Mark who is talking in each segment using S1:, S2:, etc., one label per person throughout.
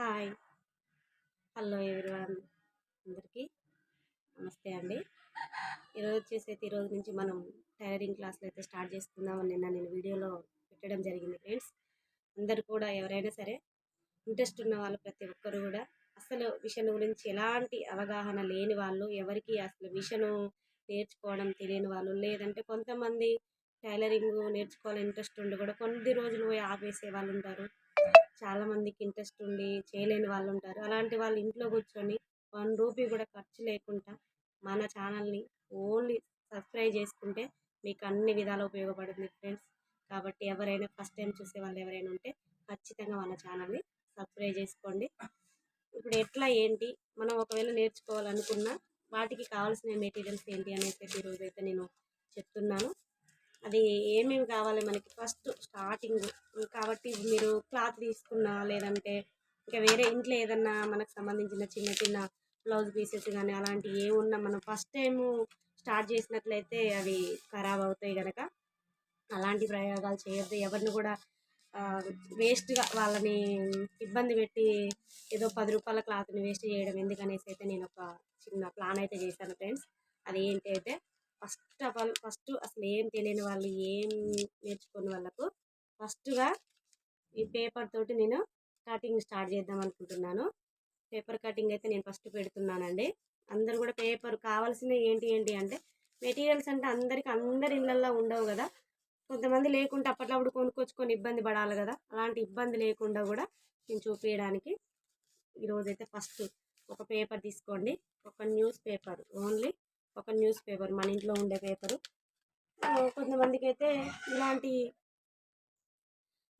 S1: Hi. Hello everyone. అందరికీ నమస్తే అండి. ఈరోజు వచ్చేసి అయితే ఈరోజు నుంచి మనం టైలరింగ్ క్లాసులు అయితే స్టార్ట్ చేసుకుందామని నిన్న నేను వీడియోలో పెట్టడం జరిగింది ఫ్రెండ్స్. అందరు కూడా ఎవరైనా సరే ఇంట్రెస్ట్ ఉన్న వాళ్ళు ప్రతి ఒక్కరు కూడా అసలు మిషన్ గురించి ఎలాంటి అవగాహన లేని వాళ్ళు ఎవరికి అసలు మిషను నేర్చుకోవడం తెలియని వాళ్ళు లేదంటే కొంతమంది టైలరింగ్ నేర్చుకోవాలని ఇంట్రెస్ట్ ఉండి కూడా కొన్ని రోజులు పోయి ఆపేసే వాళ్ళు ఉంటారు. చాలామందికి ఇంట్రెస్ట్ ఉండి చేయలేని వాళ్ళు ఉంటారు అలాంటి వాళ్ళు ఇంట్లో కూర్చొని వన్ రూపీ కూడా ఖర్చు లేకుండా మన ఛానల్ని ఓన్లీ సబ్స్క్రైబ్ చేసుకుంటే మీకు అన్ని విధాలు ఉపయోగపడుతుంది ఫ్రెండ్స్. కాబట్టి ఎవరైనా ఫస్ట్ టైం చూసే వాళ్ళు ఎవరైనా ఉంటే ఖచ్చితంగా మన ఛానల్ని సబ్స్క్రైబ్ చేసుకోండి. ఇప్పుడు ఎట్లా ఏంటి? మనం ఒకవేళ నేర్చుకోవాలనుకున్నా వాటికి కావాల్సిన మెటీరియల్స్ ఏంటి అనేసి ఈరోజు అయితే నేను చెప్తున్నాను. అది ఏమేమి కావాలి మనకి? ఫస్ట్ స్టార్టింగ్ కాబట్టి మీరు క్లాత్ తీసుకున్నా లేదంటే ఇంకా వేరే ఇంట్లో ఏదన్నా మనకు సంబంధించిన చిన్న చిన్న బ్లౌజ్ పీసెస్ కానీ అలాంటివి ఏమున్నా మనం ఫస్ట్ టైం స్టార్ట్ చేసినట్లయితే అవి ఖరాబ్ అవుతాయి కనుక అలాంటి ప్రయోగాలు చేయొద్దు. ఎవరిని కూడా వేస్ట్గా వాళ్ళని ఇబ్బంది పెట్టి ఏదో పది రూపాయల క్లాత్ని వేస్ట్ చేయడం ఎందుకనేసి అయితే నేను ఒక చిన్న ప్లాన్ అయితే చేశాను ఫ్రెండ్స్. అది ఏంటి అయితే ఫస్ట్ ఆఫ్ ఆల్ ఫస్ట్ అసలు ఏం తెలియని వాళ్ళు ఏం నేర్చుకుని వాళ్ళకు ఫస్ట్గా ఈ పేపర్ తోటి నేను కటింగ్ స్టార్ట్ చేద్దాం అనుకుంటున్నాను. పేపర్ కటింగ్ అయితే నేను ఫస్ట్ పెడుతున్నానండి. అందరు కూడా పేపర్ కావాల్సిన ఏంటి ఏంటి అంటే మెటీరియల్స్ అంటే అందరికి అందరి ఇళ్ళల్లో ఉండవు కదా. కొంతమంది లేకుంటే అప్పట్లో కొనుక్కొచ్చుకొని ఇబ్బంది పడాలి కదా. అలాంటి ఇబ్బంది లేకుండా కూడా నేను చూపించడానికి ఈరోజైతే ఫస్ట్ ఒక పేపర్ తీసుకోండి. ఒక న్యూస్ పేపర్ ఓన్లీ. ఒక న్యూస్ పేపర్ మన ఇంట్లో ఉండే పేపరు. కొంతమందికి అయితే ఇలాంటి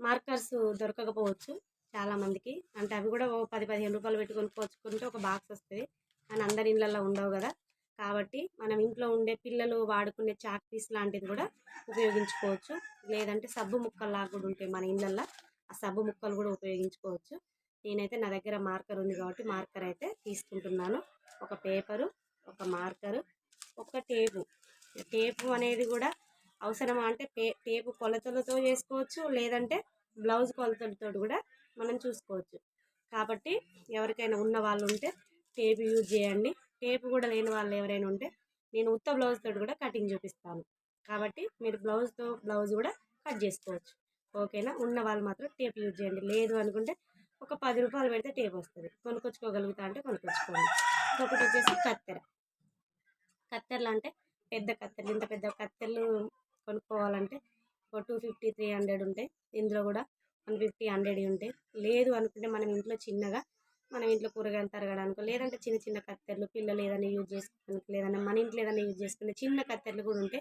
S1: మార్కర్స్ దొరకకపోవచ్చు చాలామందికి. అంటే అవి కూడా ఓ పది పదిహేను రూపాయలు పెట్టి కొనుక్కొచ్చుకుంటే ఒక బాక్స్ వస్తుంది. అని అందరి ఇళ్ళల్లో ఉండవు కదా. కాబట్టి మనం ఇంట్లో ఉండే పిల్లలు వాడుకునే చాక్ పీస్ లాంటిది కూడా ఉపయోగించుకోవచ్చు. లేదంటే సబ్బు ముక్కల్లా కూడా ఉంటాయి మన ఇళ్ళల్లో ఆ సబ్బు ముక్కలు కూడా ఉపయోగించుకోవచ్చు. నేనైతే నా దగ్గర మార్కర్ ఉంది కాబట్టి మార్కర్ అయితే తీసుకుంటున్నాను. ఒక పేపరు ఒక మార్కరు ఒక టేపు. టేపు అనేది కూడా అవసరమా అంటే టే టేపు కొలతలతో చేసుకోవచ్చు లేదంటే బ్లౌజ్ కొలతలతో కూడా మనం చూసుకోవచ్చు. కాబట్టి ఎవరికైనా ఉన్న వాళ్ళు ఉంటే టేపు యూజ్ చేయండి. టేపు కూడా లేని వాళ్ళు ఎవరైనా ఉంటే నేను ఉత్త బ్లౌజ్ తోటి కూడా కటింగ్ చూపిస్తాను. కాబట్టి మీరు బ్లౌజ్తో బ్లౌజ్ కూడా కట్ చేసుకోవచ్చు. ఓకేనా? ఉన్న వాళ్ళు మాత్రం టేప్ యూజ్ చేయండి. లేదు అనుకుంటే ఒక పది రూపాయలు పెడితే టేప్ వస్తుంది. కొనుక్కొచ్చుకోగలుగుతా అంటే కొనుక్కొచ్చుకోండి. ఇంకొకటి వచ్చేసి కత్తెర. కత్తెరలు అంటే పెద్ద కత్తెరలు. ఇంత పెద్ద కత్తెరలు కొనుక్కోవాలంటే ఒక టూ ఫిఫ్టీ త్రీ హండ్రెడ్ ఉంటాయి ఇందులో కూడా వన్ ఫిఫ్టీ హండ్రెడ్ ఉంటాయి లేదు అనుకుంటే మనం ఇంట్లో చిన్నగా మనం ఇంట్లో కూరగాయలు తరగడానికి లేదంటే చిన్న చిన్న కత్తెరలు పిల్లలు ఏదైనా యూజ్ చేసుకోవడానికి లేదన్నా మన ఇంట్లో ఏదైనా యూజ్ చేసుకునే చిన్న కత్తెరలు కూడా ఉంటే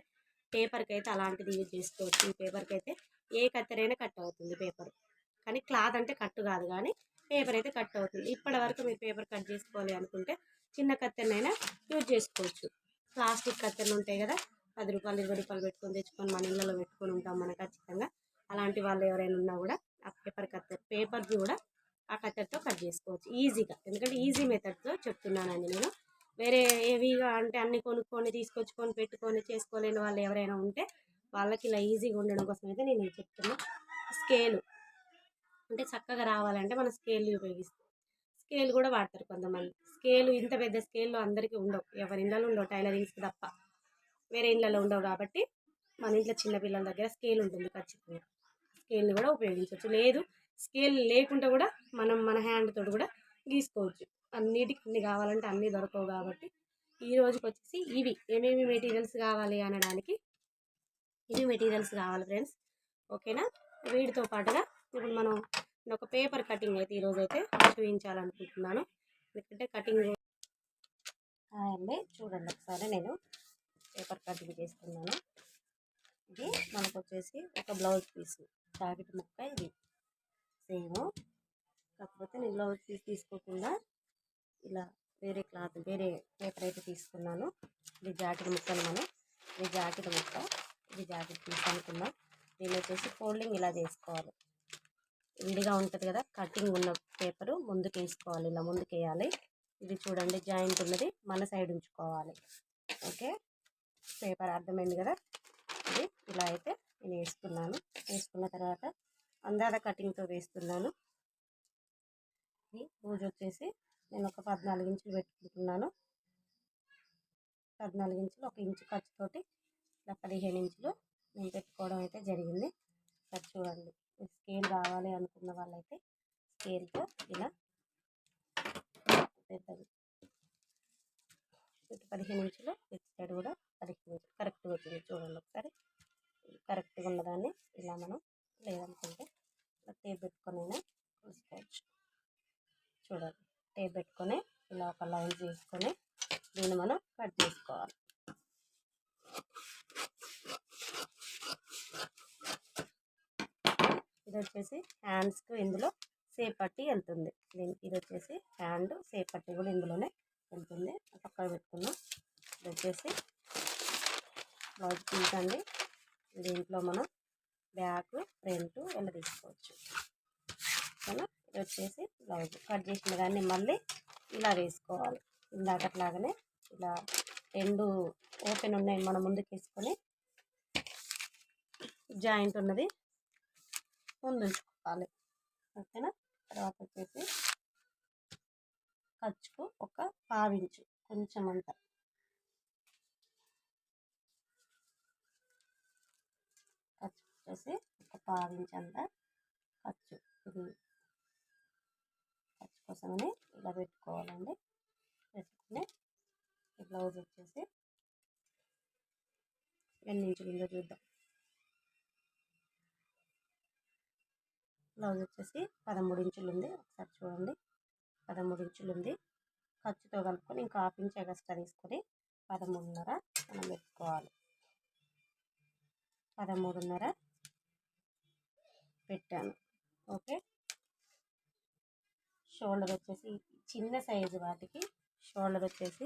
S1: పేపర్కి అయితే అలాంటిది యూజ్ చేసుకోవచ్చు. ఈ పేపర్కి అయితే ఏ కత్తెరైనా కట్ అవుతుంది పేపర్ కానీ క్లాత్ అంటే కట్టు కాదు కానీ పేపర్ అయితే కట్ అవుతుంది. ఇప్పటి వరకు మీరు పేపర్ కట్ చేసుకోవాలి అనుకుంటే చిన్న కత్తెరనైనా యూజ్ చేసుకోవచ్చు. ప్లాస్టిక్ కత్తెలు ఉంటాయి కదా పది రూపాయలు ఇరవై రూపాయలు పెట్టుకొని తెచ్చుకొని మన ఇళ్ళలో పెట్టుకొని ఉంటాం మనం ఖచ్చితంగా. అలాంటి వాళ్ళు ఎవరైనా ఉన్నా కూడా ఆ పేపర్ కత్తెర పేపర్ కూడా ఆ కత్తెరతో కట్ చేసుకోవచ్చు. ఈజీగా ఎందుకంటే ఈజీ మెథడ్తో చెప్తున్నానండి నేను. వేరే ఏవిగా అంటే అన్ని కొనుక్కొని తీసుకొచ్చుకొని పెట్టుకొని చేసుకోలేని వాళ్ళు ఎవరైనా ఉంటే వాళ్ళకి ఇలా ఈజీగా ఉండడం కోసం అయితే నేను చెప్తున్నా. స్కేలు అంటే చక్కగా రావాలంటే మనం స్కేల్ ఉపయోగిస్తాం. స్కేల్ కూడా వాడతారు కొంతమంది. స్కేలు ఇంత పెద్ద స్కేల్లో అందరికీ ఉండవు. ఎవరి ఇళ్ళలో ఉండవు టైలరింగ్స్ తప్ప. వేరే ఇళ్ళలో ఉండవు కాబట్టి మన ఇంట్లో చిన్నపిల్లల దగ్గర స్కేల్ ఉంటుంది ఖచ్చితంగా. స్కేల్ని కూడా ఉపయోగించవచ్చు. లేదు స్కేల్ లేకుండా కూడా మనం మన హ్యాండ్తో కూడా గీసుకోవచ్చు. అన్నిటికి అన్ని కావాలంటే అన్నీ దొరకవు కాబట్టి ఈ రోజుకి వచ్చేసి ఇవి. ఏమేమి మెటీరియల్స్ కావాలి అనడానికి? ఇవి మెటీరియల్స్ కావాలి ఫ్రెండ్స్. ఓకేనా? వీటితో పాటుగా ఇప్పుడు మనం ఒక పేపర్ కటింగ్ అయితే ఈరోజు అయితే చూపించాలనుకుంటున్నాను. ఎందుకంటే కటింగ్ అండి చూడండి ఒకసారి నేను పేపర్ కటింగ్ చేస్తున్నాను. ఇది మనకు వచ్చేసి ఒక బ్లౌజ్ పీస్ జాకెట్ ముక్క ఇది. సేమ్. కాకపోతే నేను బ్లౌజ్ పీస్ తీసుకోకుండా ఇలా వేరే క్లాత్ వేరే పేపర్ అయితే తీసుకున్నాను. ఇది జాకెట్ ముక్క మనం ఇది జాకెట్ ముక్క ఇది జాకెట్ పీస్ అనుకున్నాం దీని వచ్చేసి ఫోల్డింగ్ ఇలా చేసుకోవాలి. విడిగా ఉంటుంది కదా కటింగ్ ఉన్న పేపరు ముందుకు వేసుకోవాలి ఇలా ముందుకు వేయాలి ఇది చూడండి జాయింట్ ఉన్నది మన సైడ్ ఉంచుకోవాలి. ఓకే? పేపర్ అర్థమైంది కదా? ఇది ఇలా అయితే నేను వేసుకున్నాను వేసుకున్న తర్వాత అందాద కటింగ్తో వేస్తున్నాను. ఈ లూజ్ వచ్చేసి నేను ఒక పద్నాలుగు ఇంచులు పెట్టుకుంటున్నాను. పద్నాలుగు ఇంచులు ఒక ఇంచు ఖర్చుతోటి ఇలా పదిహేను ఇంచులు నేను పెట్టుకోవడం అయితే జరిగింది. ఖర్చు చూడండి. స్కేల్ కావాలి అనుకున్న వాళ్ళైతే స్కేల్తో ఇలా పెద్దది. ఇటు పదిహేను ఇంచులు ఇటు సైడ్ కూడా పదిహేను ఇంచులు. కరెక్ట్గా వచ్చింది చూడండి ఒకసారి. కరెక్ట్గా ఉన్నదాన్ని ఇలా మనం లేదనుకుంటే టేప్ పెట్టుకొని చూసుకోవచ్చు చూడండి. టేప్ పెట్టుకొని ఇలా ఒక లైన్ తీసుకొని దీన్ని మనం కట్ చేసుకోవాలి. ఇది వచ్చేసి హ్యాండ్స్కు ఇందులో సేపట్టి వెళ్తుంది. దీనికి ఇది వచ్చేసి హ్యాండ్ సేపట్టి కూడా ఇందులోనే వెళ్తుంది. పక్కన పెట్టుకున్నాం ఇది వచ్చేసి బ్లౌజ్ పీస్ అండి. దీంట్లో మనం బ్యాక్ ఫ్రంట్ ఎలా తీసుకోవచ్చు. ఓకేనా? ఇది వచ్చేసి బ్లౌజ్ కట్ చేసిన దాన్ని మళ్ళీ ఇలా వేసుకోవాలి. ఇందాకట్లాగానే ఇలా రెండు ఓపెన్ ఉన్నాయి మనం ముందుకు వేసుకొని జాయింట్ ఉన్నది. స్పూన్ ఉంచుకోవాలి ఓకేనా? తర్వాత వచ్చేసి ఖర్చుకు ఒక పావించు కొంచెం అంత. ఖర్చు వచ్చేసి ఒక పావించు అంత ఖర్చు ఇది ఖర్చు కోసమని ఇలా పెట్టుకోవాలండి. పెట్టుకుని ఈ బ్లౌజ్ వచ్చేసి ఎన్ని ఇంచులు చూద్దాం. బ్లౌజ్ వచ్చేసి పదమూడు ఇంచులు ఉంది ఒకసారి చూడండి. పదమూడు ఇంచులు ఉంది ఖర్చుతో కలుపుకొని ఇంకా హాఫ్ ఇంచ్ ఎగస్ట్రా తీసుకొని పదమూడున్నర మనం పెట్టుకోవాలి. పదమూడున్నర పెట్టాను. ఓకే? షోల్డర్ వచ్చేసి చిన్న సైజు వాటికి షోల్డర్ వచ్చేసి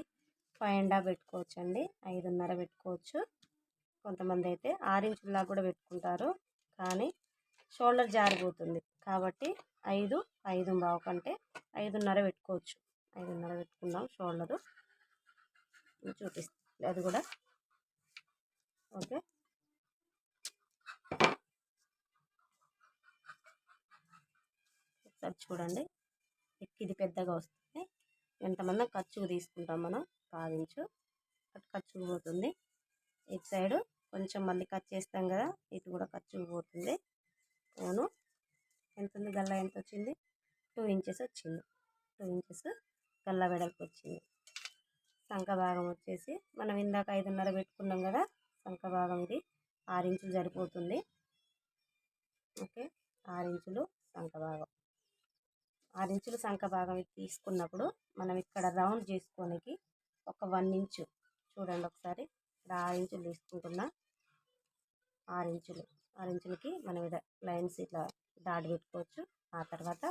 S1: ఫైవ్ అండ్ హాఫ్ పెట్టుకోవచ్చు అండి ఐదున్నర పెట్టుకోవచ్చు. కొంతమంది అయితే ఆరు ఇంచుల్లా కూడా పెట్టుకుంటారు. కానీ షోల్డర్ జారిపోతుంది. కాబట్టి ఐదు ఐదు బావు కంటే ఐదున్నర పెట్టుకోవచ్చు. ఐదున్నర పెట్టుకుందాం షోల్డరు. చూపిస్తుంది అది కూడా. ఓకే. ఒకసారి చూడండి. ఇది పెద్దగా వస్తుంది. ఎంతమంది ఖర్చుకు తీసుకుంటాం మనం? పావించు. అటు ఖర్చుకు పోతుంది. ఇటు సైడు కొంచెం మళ్ళీ కట్ చేస్తాం కదా ఇటు కూడా ఖర్చుకు పోతుంది. పోను ఎంత ఉంది గల్లా ఎంత వచ్చింది టూ ఇంచెస్ వచ్చింది. టూ ఇంచెస్ గల్లా వెడల్పు వచ్చింది. సంఖ భాగం వచ్చేసి మనం ఇందాక ఐదున్నర పెట్టుకున్నాం కదా సంఖ భాగం ఇది ఆరు ఇంచులు సరిపోతుంది. ఓకే ఆరు ఇంచులు సంఖ భాగం. ఆరు ఇంచులు సంఖ భాగం తీసుకున్నప్పుడు మనం ఇక్కడ రౌండ్ చేసుకోనికి ఒక వన్ ఇంచు చూడండి ఒకసారి. ఇక్కడ ఆరు ఇంచులు తీసుకుంటున్నా. ఆరు ఇంచులు. ఆరు ఇంచులకి మనం ఇలా లైన్స్ ఇట్లా దాడి పెట్టుకోవచ్చు. ఆ తర్వాత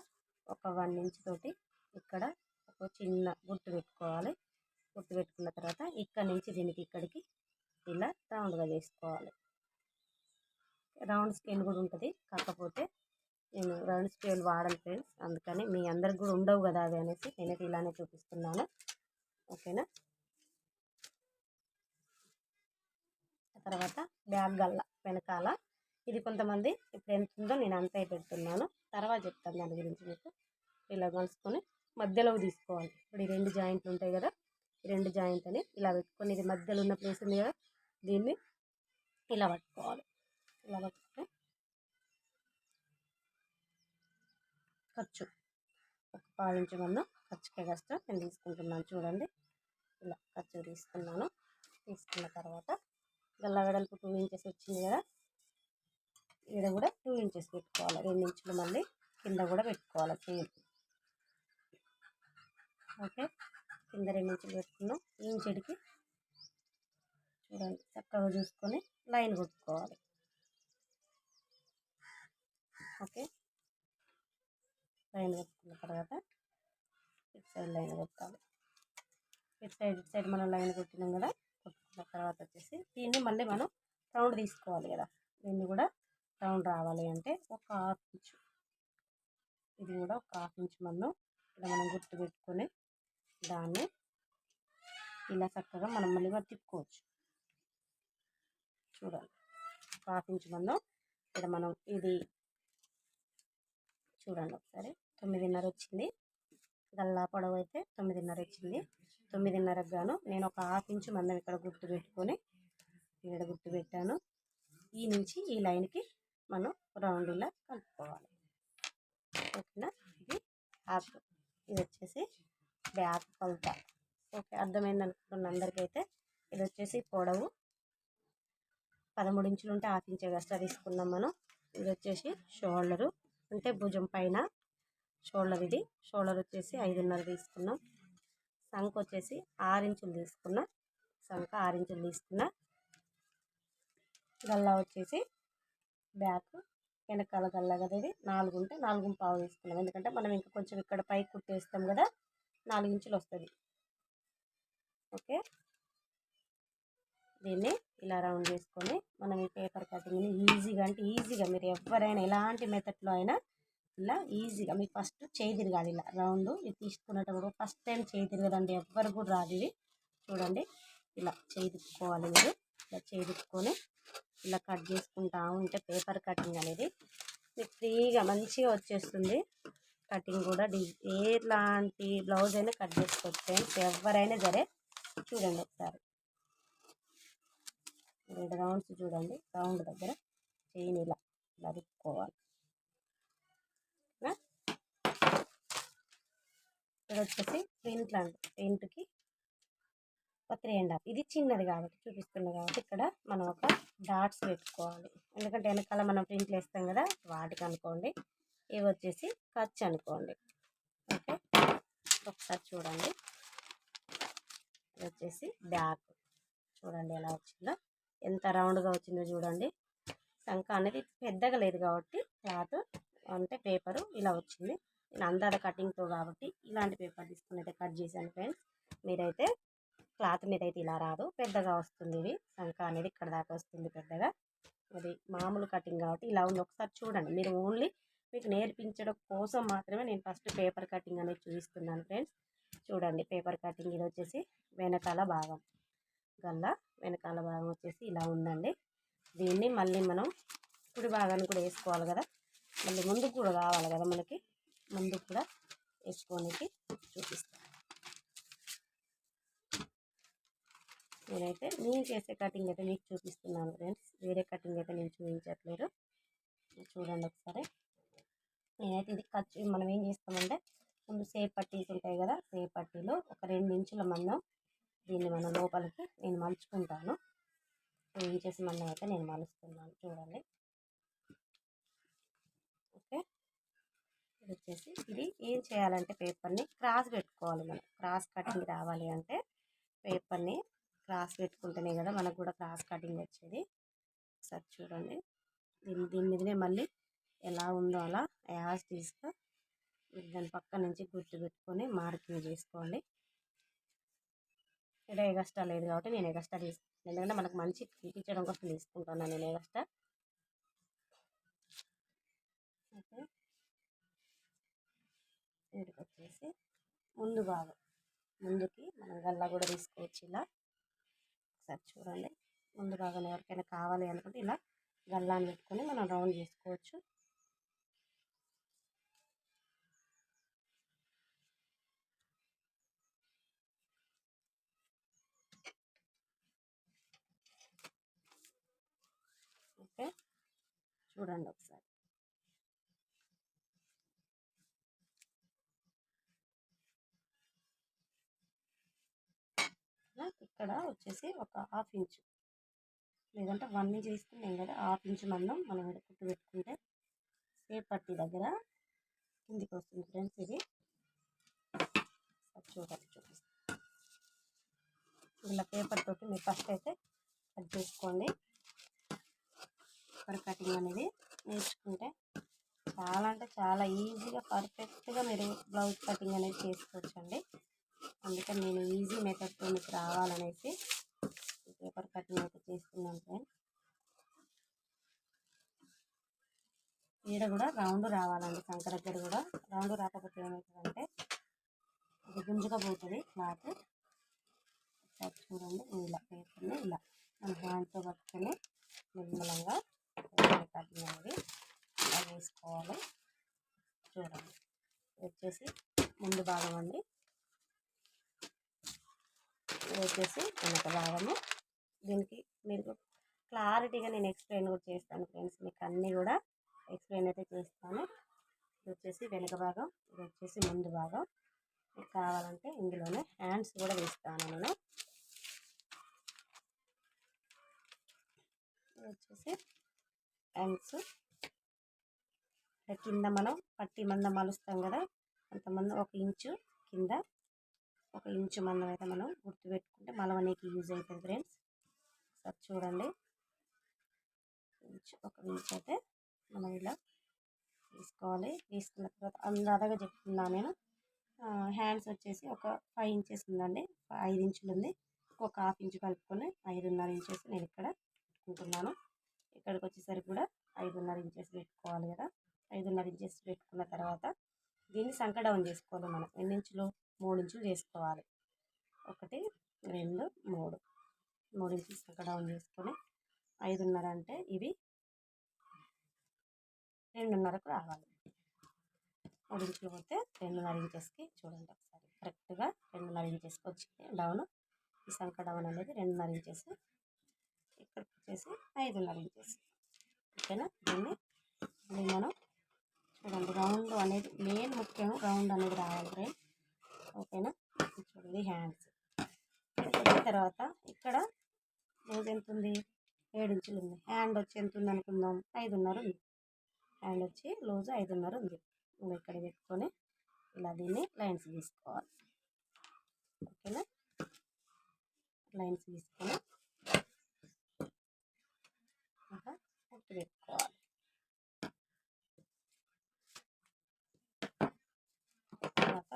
S1: ఒక వన్ ఇంచ్ తోటి ఇక్కడ ఒక చిన్న గుట్టు పెట్టుకోవాలి. గుట్టు పెట్టుకున్న తర్వాత ఇక్కడ నుంచి దీనికి ఇక్కడికి ఇలా రౌండ్గా చేసుకోవాలి. రౌండ్ స్కేల్ కూడా ఉంటుంది. కాకపోతే నేను రౌండ్ స్కేల్ వాడను ఫ్రెండ్స్. అందుకని మీ అందరికి కూడా ఉండవు కదా అవి అనేసి నేనైతే ఇలానే చూపిస్తున్నాను. ఓకేనా? తర్వాత బ్యాగ్ గల్ల వెనకాల ఇది కొంతమంది ఇప్పుడు ఎంత ఉందో నేను అంతే పెడుతున్నాను. తర్వాత చెప్తాను దాని గురించి మీకు. ఇలా కలుసుకొని మధ్యలో తీసుకోవాలి. ఇప్పుడు ఈ రెండు జాయింట్లు ఉంటాయి కదా ఈ రెండు జాయింట్ అని ఇలా పెట్టుకొని ఇది మధ్యలో ఉన్న ప్లేస్ ఉంది కదా దీన్ని ఇలా పట్టుకోవాలి. ఇలా పట్టుకుంటే ఖర్చు. ఒక పావించు మందం ఖర్చుకే కష్టం. నేను తీసుకుంటున్నాను చూడండి. ఇలా ఖర్చు తీసుకున్నాను. తీసుకున్న తర్వాత గల్ల వెడల్పు టూ ఇంచెస్ వచ్చింది కదా ఇక్కడ కూడా టూ ఇంచెస్ పెట్టుకోవాలి. రెండు ఇంచులు మళ్ళీ కింద కూడా పెట్టుకోవాలి సేమ్ ఓకే? కింద రెండు ఇంచులు పెట్టుకున్నాం. ఈ ఇంచుడికి చూడండి చక్కగా చూసుకొని లైన్ కొట్టుకోవాలి. ఓకే? లైన్ కొట్టుకున్న తర్వాత ఇటు సైడ్ లైన్ కొట్టాలి. ఇటు సైడ్ ఇటు సైడ్ మనం లైన్ కొట్టినాం కదా కొట్టుకున్న తర్వాత వచ్చేసి దీన్ని మళ్ళీ మనం రౌండ్ తీసుకోవాలి కదా. దీన్ని కూడా రౌండ్ రావాలి అంటే ఒక హాఫ్ ఇంచ్. ఇది కూడా ఒక హాఫ్ ఇంచ్ మనం ఇలా మనం గుర్తు పెట్టుకొని దాన్ని ఇలా చక్కగా మనం మళ్ళీ తిప్పుకోవచ్చు. చూడాలి ఒక హాఫ్ ఇంచ్ మనం ఇక్కడ మనం ఇది చూడండి ఒకసారి. తొమ్మిదిన్నర వచ్చింది. గల్లా పొడవు అయితే తొమ్మిదిన్నర వచ్చింది. తొమ్మిదిన్నరకు గాను నేను ఒక హాఫ్ ఇంచ్ మందం ఇక్కడ గుర్తు పెట్టుకొని ఇక్కడ గుర్తు పెట్టాను. ఈ నుంచి ఈ లైన్కి మనం రౌండ్ ఇలా కలుపుకోవాలి. ఓకేనా? ఇది హాఫ్ ఇది వచ్చేసి బ్యాక్ కొలత ఓకే అర్థమైంది అనుకుంటున్న అందరికైతే. ఇది వచ్చేసి పొడవు పదమూడు ఇంచులు ఉంటే హాఫ్ ఇంచ్ ఎక్స్ట్రా తీసుకున్నాం మనం. ఇది వచ్చేసి షోల్డరు. అంటే భుజం పైన షోల్డర్ ఇది. షోల్డర్ వచ్చేసి ఐదున్నర తీసుకున్నాం. సంఖ వచ్చేసి ఆరు ఇంచులు తీసుకున్నా. సంఖ ఆరు ఇంచులు తీసుకున్నా. గల్లా వచ్చేసి బ్యాక్ వెనకాల గల్లా నాలుగు ఉంటే నాలుగు పావు తీసుకున్నాం ఎందుకంటే మనం ఇంకా కొంచెం ఇక్కడ పైకి కుట్టేస్తాం కదా నాలుగు ఇంచులు వస్తుంది. ఓకే. దీన్ని ఇలా రౌండ్ చేసుకొని మనం ఈ పేపర్ కటింగ్ని ఈజీగా అంటే ఈజీగా మీరు ఎవరైనా ఎలాంటి మెథడ్లో అయినా ఇలా ఈజీగా మీకు ఫస్ట్ చేయి తిరగాలి ఇలా రౌండ్ ఇది తీసుకునేటప్పుడు ఫస్ట్ టైం చేయి తిరగదండి. ఎవ్వరు కూడా రాదు ఇది చూడండి. ఇలా చేయి తిప్పుకోవాలి మీరు. ఇలా చేయి తిప్పుకొని ఇలా కట్ చేసుకుంటా ఉంటే పేపర్ కటింగ్ అనేది మీకు ఫ్రీగా మంచిగా వచ్చేస్తుంది. కటింగ్ కూడా డి ఎలాంటి బ్లౌజ్ అయినా కట్ చేసుకోవచ్చు ఫ్రెండ్స్. ఎవరైనా సరే చూడండి ఒకసారి. రెండు రౌండ్స్ చూడండి. రౌండ్ దగ్గర చైన్ ఇలా ఇలా ఇక్కడ వచ్చేసి ప్రింట్ లాంటి ప్రింట్కి ఒక త్రీ అండ్ హాఫ్. ఇది చిన్నది కాబట్టి చూపిస్తుంది కాబట్టి ఇక్కడ మనం ఒక డాట్స్ పెట్టుకోవాలి. ఎందుకంటే వెనకాల మనం ప్రింట్లు వేస్తాం కదా వాటికి అనుకోండి. ఇవి వచ్చేసి ఖర్చు అనుకోండి. ఓకే. ఒకసారి చూడండి. ఇది వచ్చేసి బ్యాక్. చూడండి ఎలా వచ్చిందో. ఎంత రౌండ్గా వచ్చిందో చూడండి. శంఖ అనేది పెద్దగా లేదు కాబట్టి క్లాత్ అంటే పేపరు ఇలా వచ్చింది. నేను అందాల కటింగ్తో కాబట్టి ఇలాంటి పేపర్ తీసుకుని అయితే కట్ చేశాను ఫ్రెండ్స్. మీరైతే క్లాత్ మీద అయితే ఇలా రాదు. పెద్దగా వస్తుంది ఇది. శంఖ అనేది ఇక్కడ దాకా వస్తుంది పెద్దగా. అది మామూలు కటింగ్ కాబట్టి ఇలా ఉంది. ఒకసారి చూడండి. మీరు ఓన్లీ మీకు నేర్పించడం కోసం మాత్రమే నేను ఫస్ట్ పేపర్ కటింగ్ అనేది చూపిస్తున్నాను ఫ్రెండ్స్. చూడండి. పేపర్ కటింగ్ ఇది వచ్చేసి వెనకాల భాగం గల్ల. వెనకాల భాగం వచ్చేసి ఇలా ఉందండి. దీన్ని మళ్ళీ మనం కుడి భాగాన్ని కూడా వేసుకోవాలి కదా. మళ్ళీ ముందుకు కూడా కావాలి కదా మనకి. ముందుకు కూడా వేసుకోనికి చూపిస్తాను. నేనైతే నేను చేసే కటింగ్ అయితే మీకు చూపిస్తున్నాను ఫ్రెండ్స్. వేరే కటింగ్ అయితే నేను చూపించట్లేదు. చూడండి ఒకసారి. నేనైతే ఇది ఖర్చు మనం ఏం చేస్తామంటే ముందు సేప్ పట్టీస్ ఉంటాయి కదా సేప్ పట్టీలో ఒక రెండు ఇంచుల మందం దీన్ని మన లోపలికి నేను మలుచుకుంటాను. టూ ఇంచెస్ మందం అయితే నేను మలుస్తున్నాను. చూడండి. ఓకే. ఇది వచ్చేసి ఇది ఏం చేయాలంటే పేపర్ని క్రాస్ పెట్టుకోవాలి మనం. క్రాస్ కటింగ్ రావాలి అంటే పేపర్ని క్రాస్ పెట్టుకుంటేనే కదా మనకు కూడా క్రాస్ కటింగ్ వచ్చేది. ఒకసారి చూడండి. దీని దీని మీదనే మళ్ళీ ఎలా ఉందో అలా యాజ్ తీసుకు దాని పక్క నుంచి గుర్తు పెట్టుకొని మార్కింగ్ చేసుకోండి. ఇక్కడ ఎగస్ట్రా లేదు కాబట్టి నేను ఎగస్ట్రా తీసుకుంటాను ఎందుకంటే మనకు మంచి చూపించడం కోసం తీసుకుంటున్నాను నేను ఎగస్ట్రా. ఓకే. వచ్చేసి ముందు భాగం. ముందుకి మనం గల్లా కూడా తీసుకోవచ్చు ఇలా. ఒకసారి చూడండి. ముందు భాగం ఎవరికైనా కావాలి అనుకుంటే ఇలా గల్లాన్ని పెట్టుకొని మనం రౌండ్ చేసుకోవచ్చు. ఓకే. చూడండి ఒకసారి ఇక్కడ వచ్చేసి ఒక హాఫ్ ఇంచు. లేదంటే వన్ ఇంచ్ తీసుకున్నాం కదా హాఫ్ ఇంచ్ మందం మనం కుట్టు పెట్టుకుంటే సేఫ్ పట్టి దగ్గర కిందికి వస్తుంది ఫ్రెండ్స్ ఇది. చూడండి చూపిస్తాను ఇలా పేపర్ తోటి మీరు ఫస్ట్ అయితే కట్ చేసుకోండి. పేపర్ కటింగ్ అనేది నేర్చుకుంటే చాలా అంటే చాలా ఈజీగా పర్ఫెక్ట్గా మీరు బ్లౌజ్ కటింగ్ అనేది చేసుకోవచ్చండి. అందుకని నేను ఈజీ మెథడ్తో మీకు రావాలనేసి పేపర్ కటింగ్ అయితే చేస్తున్నాను ఫ్రెండ్ ఈడ కూడా రౌండ్ రావాలండి సంక దగ్గర కూడా. రౌండ్ రాకపోతే ఏమవుతుందంటే ఇది గుంజుగా పోతుంది క్లాత్. ఒకసారి చూడండి ఇలా పేపర్ని ఇలా. మన హ్యాండ్తో పట్టుకొని నిర్మలంగా కటింగ్ అనేది వేసుకోవాలి. చూడండి. వచ్చేసి ముందు భాగం అండి. ఇది వచ్చేసి వెనక భాగము దీనికి మీరు క్లారిటీగా నేను ఎక్స్ప్లెయిన్ కూడా చేస్తాను ఫ్రెండ్స్. మీకు అన్నీ కూడా ఎక్స్ప్లెయిన్ అయితే చేస్తాను. ఇది వచ్చేసి వెనక భాగం ఇది వచ్చేసి ముందు భాగం. మీకు కావాలంటే ఇందులోనే హ్యాండ్స్ కూడా వేస్తాను నేను. ఇది వచ్చేసి హ్యాండ్స్. కింద మనం పట్టి మంద మలుస్తాం కదా అంతమంది ఒక ఇంచు కింద ఒక ఇంచు మందం అయితే మనం గుర్తుపెట్టుకుంటే మలవనీకి యూజ్ అవుతుంది ఫ్రెండ్స్. ఒకసారి చూడండి. ఇంచు ఒక ఇంచు అయితే మనం ఇలా తీసుకోవాలి తీసుకున్న తర్వాత అందాదగా చెప్తున్నా నేను. హ్యాండ్స్ వచ్చేసి ఒక ఫైవ్ ఇంచెస్ ఉందండి. ఐదు ఇంచులు ఉంది. ఒక హాఫ్ ఇంచు కలుపుకొని ఐదున్నర ఇంచెస్ నేను ఇక్కడ పెట్టుకుంటున్నాను. ఇక్కడికి వచ్చేసరికి కూడా ఐదున్నర ఇంచెస్ పెట్టుకోవాలి కదా. ఐదున్నర ఇంచెస్ పెట్టుకున్న తర్వాత దీన్ని సంక డౌన్ చేసుకోవాలి మనం. ఎన్ని ఇంచులు? మూడు ఇంచులు చేసుకోవాలి. ఒకటి రెండు మూడు. మూడు ఇంచులు సంక డౌన్ చేసుకొని ఐదున్నర అంటే ఇవి రెండున్నరకు రావాలి. మూడు ఇంచులు పోతే రెండున్నర ఇంచెస్కి చూడండి ఒకసారి. కరెక్ట్గా రెండున్నర ఇంచెస్కి వచ్చి డౌన్. ఈ సంఖ డౌన్ అనేది రెండున్నర ఇంచెస్. ఇక్కడికి వచ్చేసి ఐదున్నర ఇంచెస్. ఓకేనా? దీన్ని మనం చూడండి రౌండ్ అనేది మెయిన్ ముఖ్యం రౌండ్ అనేది రావాలి. ఫ్రెండ్ ఓకేనా? చూడండి హ్యాండ్స్. తర్వాత ఇక్కడ లూజ్ ఎంత ఉంది ఏడు ఇంచులు ఉంది హ్యాండ్ వచ్చి ఎంత ఉంది అనుకుందాం? ఐదున్నర ఉంది. హ్యాండ్ వచ్చి లూజ్ ఐదున్నర ఉంది. నువ్వు ఇక్కడ పెట్టుకొని ఇలా దీన్ని లైన్స్ తీసుకోవాలి ఓకేనా? లైన్స్ తీసుకొని ఇంకా కుట్టు పెట్టుకోవాలి తర్వాత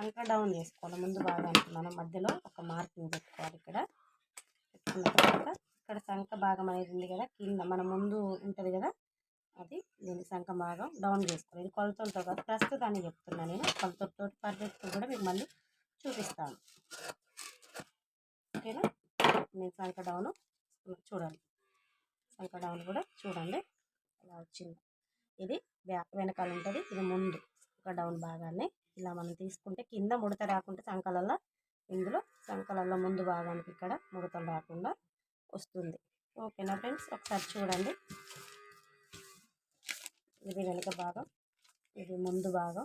S1: సంక డౌన్ చేసుకోవాలి. ముందు భాగానికి మనం మధ్యలో ఒక మార్కింగ్ పెట్టుకోవాలి ఇక్కడ. పెట్టుకున్న తర్వాత ఇక్కడ శంఖ భాగం అనేది ఉంది కదా కింద మన ముందు ఉంటుంది కదా అది దీని శంఖ భాగం డౌన్ చేసుకోవాలి. ఇది కొలతలతో కాదు ప్రస్తుతాన్ని చెప్తున్నాను నేను. కొలతలతో పర్ఫెక్ట్ కూడా మీకు మళ్ళీ చూపిస్తాను. ఓకేనా? నేను శంఖ డౌన్ చూడండి. శంఖ డౌన్ కూడా చూడండి. అలా వచ్చింది. ఇది బ్యాక్ వెనకాల ఉంటుంది ఇది ముందు ఒక డౌన్ భాగాన్ని. ఇలా మనం తీసుకుంటే కింద ముడత రాకుండా సంకలల్లో ఇందులో సంకలల్లో ముందు భాగానికి ఇక్కడ ముడతలు రాకుండా వస్తుంది. ఓకేనా ఫ్రెండ్స్? ఒకసారి చూడండి. ఇది వెనుక భాగం ఇది ముందు భాగం.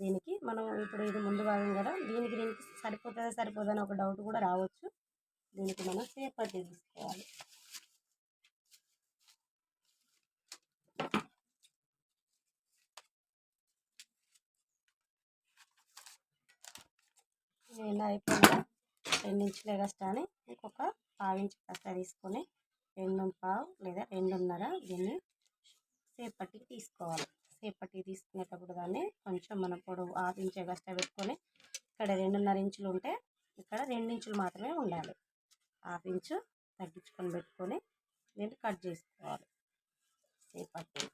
S1: దీనికి మనం ఇప్పుడు ఇది ముందు భాగం కదా దీనికి దీనికి సరిపోతుందా సరిపోదా ఒక డౌట్ కూడా రావచ్చు. దీనికి మనం సేపతి తీసుకోవాలి. ఇలా అయిపోయిందా రెండు ఇంచులే కష్ట అని ఇంకొక పావు ఇంచు కష్ట తీసుకొని రెండు పావు లేదా రెండున్నర దీన్ని సేపటికి తీసుకోవాలి. సేపటికి తీసుకునేటప్పుడు దాన్ని కొంచెం మన పొడవు ఆరు ఇంచే కష్ట పెట్టుకొని ఇక్కడ రెండున్నర ఇంచులు ఉంటే ఇక్కడ రెండు ఇంచులు మాత్రమే ఉండాలి. హాఫ్ ఇంచు తగ్గించుకొని పెట్టుకొని దీన్ని కట్ చేసుకోవాలి. సేపట్టి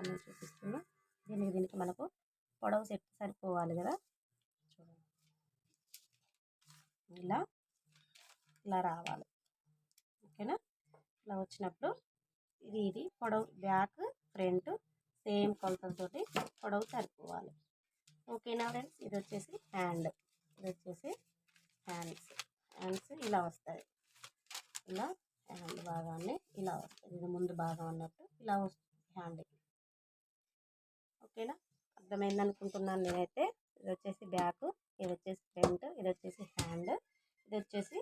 S1: చూడండి చూపిస్తున్నా దీనికి దీనికి మనకు పొడవు సెట్ సరిపోవాలి కదా. చూడండి. ఇలా ఇలా రావాలి. ఓకేనా? ఇలా వచ్చినప్పుడు ఇది ఇది పొడవు బ్యాక్ ఫ్రంట్ సేమ్ కొలతలతోటి పొడవు సరిపోవాలి. ఓకేనా ఫ్రెండ్స్? ఇది వచ్చేసి హ్యాండ్. ఇది వచ్చేసి హ్యాండ్స్. హ్యాండ్స్ ఇలా వస్తాయి. ఇలా హ్యాండ్ భాగాన్ని ఇలా వస్తుంది ఇది ముందు భాగం అన్నట్టు ఇలా వస్తుంది హ్యాండ్కి ఓకేనా? అర్థమైంది అనుకుంటున్నాను నేనైతే. ఇది వచ్చేసి బ్యాక్ ఇది వచ్చేసి ఫ్రంట్ ఇది వచ్చేసి హ్యాండ్ ఇది వచ్చేసి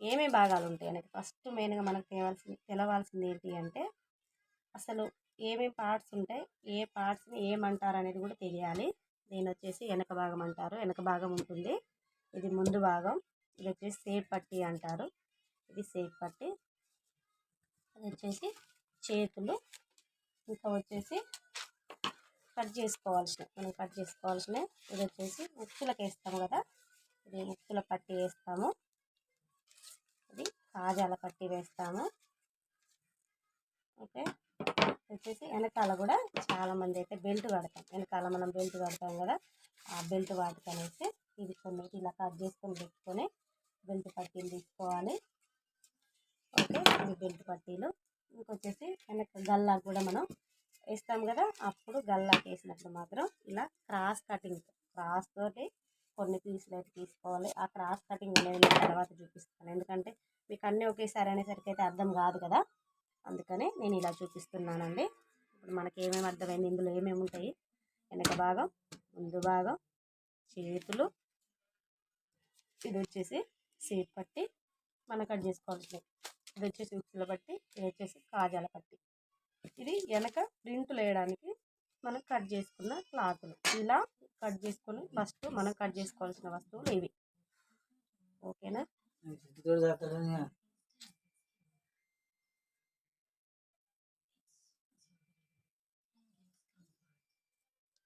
S1: ఏమేమి భాగాలు ఉంటాయి అనేది. ఫస్ట్ మెయిన్గా మనకు తేవాల్సింది తెలవాల్సింది ఏంటి అంటే అసలు ఏమేమి పార్ట్స్ ఉంటాయి ఏ పార్ట్స్ని ఏమంటారు అనేది కూడా తెలియాలి. దీని వచ్చేసి వెనక భాగం అంటారు వెనక భాగం ఉంటుంది. ఇది ముందు భాగం ఇది వచ్చేసి సేఫ్ పట్టి అంటారు. ఇది సేఫ్ పట్టి అది వచ్చేసి చేతులు ఇంకా వచ్చేసి కట్ చేసుకోవాల్సిన మనం కట్ చేసుకోవాల్సిన ఇది వచ్చేసి ఉక్కులకు వేస్తాము కదా. ఇది ఉక్కుల పట్టి వేస్తాము. ఇది కాజాల పట్టి వేస్తాము. ఓకే. వచ్చేసి వెనకాల కూడా చాలామంది అయితే బెల్ట్ కడతాం వెనకాల మనం బెల్ట్ కడతాం కదా. ఆ బెల్ట్ వాటికి అనేసి ఇది కొన్ని ఇలా కట్ చేసుకొని పెట్టుకొని బెల్ట్ పట్టీలు తీసుకోవాలి. ఓకే. ఇది బెల్ట్ పట్టీలు. ఇంకొచ్చేసి వెనక గల్లా కూడా మనం వేస్తాం కదా అప్పుడు గల్లాకి వేసినప్పుడు మాత్రం ఇలా క్రాస్ కటింగ్ క్రాస్ తోటి కొన్ని పీసులు అయితే తీసుకోవాలి. ఆ క్రాస్ కటింగ్ అనేది నేను తర్వాత చూపిస్తాను. ఎందుకంటే మీకు అన్నీ ఒకేసారి అనేసరికి అయితే అర్థం కాదు కదా. అందుకనే నేను ఇలా చూపిస్తున్నానండి. ఇప్పుడు మనకి ఏమేమి అర్థమైంది ఇందులో ఏమేమి ఉంటాయి? వెనక భాగం ముందు భాగం చేతులు. ఇది వచ్చేసి సీట్ పట్టి మనం కట్ చేసుకోవాల్సింది. ఇది వచ్చేసి ఉప్పుల పట్టి ఇది వచ్చేసి కాజాల పట్టి. ఇది వెనక ప్రింట్ లేయడానికి మనం కట్ చేసుకున్న క్లాతులు. ఇలా కట్ చేసుకొని ఫస్ట్ మనం కట్ చేసుకోవాల్సిన వస్తువులు ఇవి. ఓకేనా?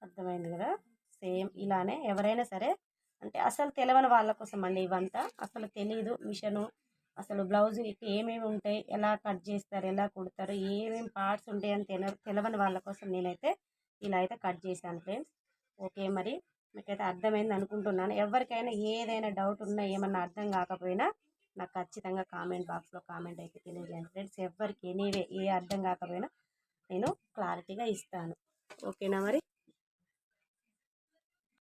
S1: అర్థమైంది కదా? సేమ్ ఇలానే ఎవరైనా సరే అంటే అసలు తెలవని వాళ్ళ కోసం అండి ఇవంతా. అసలు తెలీదు మిషను అసలు బ్లౌజ్ ఏమేమి ఉంటాయి ఎలా కట్ చేస్తారు ఎలా కుడతారు ఏమేమి పార్ట్స్ ఉంటాయి అని తెల తెలవని వాళ్ళ కోసం నేనైతే ఇలా అయితే కట్ చేశాను ఫ్రెండ్స్. ఓకే మరి మీకైతే అర్థమైంది అనుకుంటున్నాను. ఎవరికైనా ఏదైనా డౌట్ ఉన్నా ఏమన్నా అర్థం కాకపోయినా నాకు ఖచ్చితంగా కామెంట్ బాక్స్లో కామెంట్ అయితే తెలియజేయండి ఫ్రెండ్స్. ఎవరికి ఎనీవే ఏ అర్థం కాకపోయినా నేను క్లారిటీగా ఇస్తాను. ఓకేనా మరి?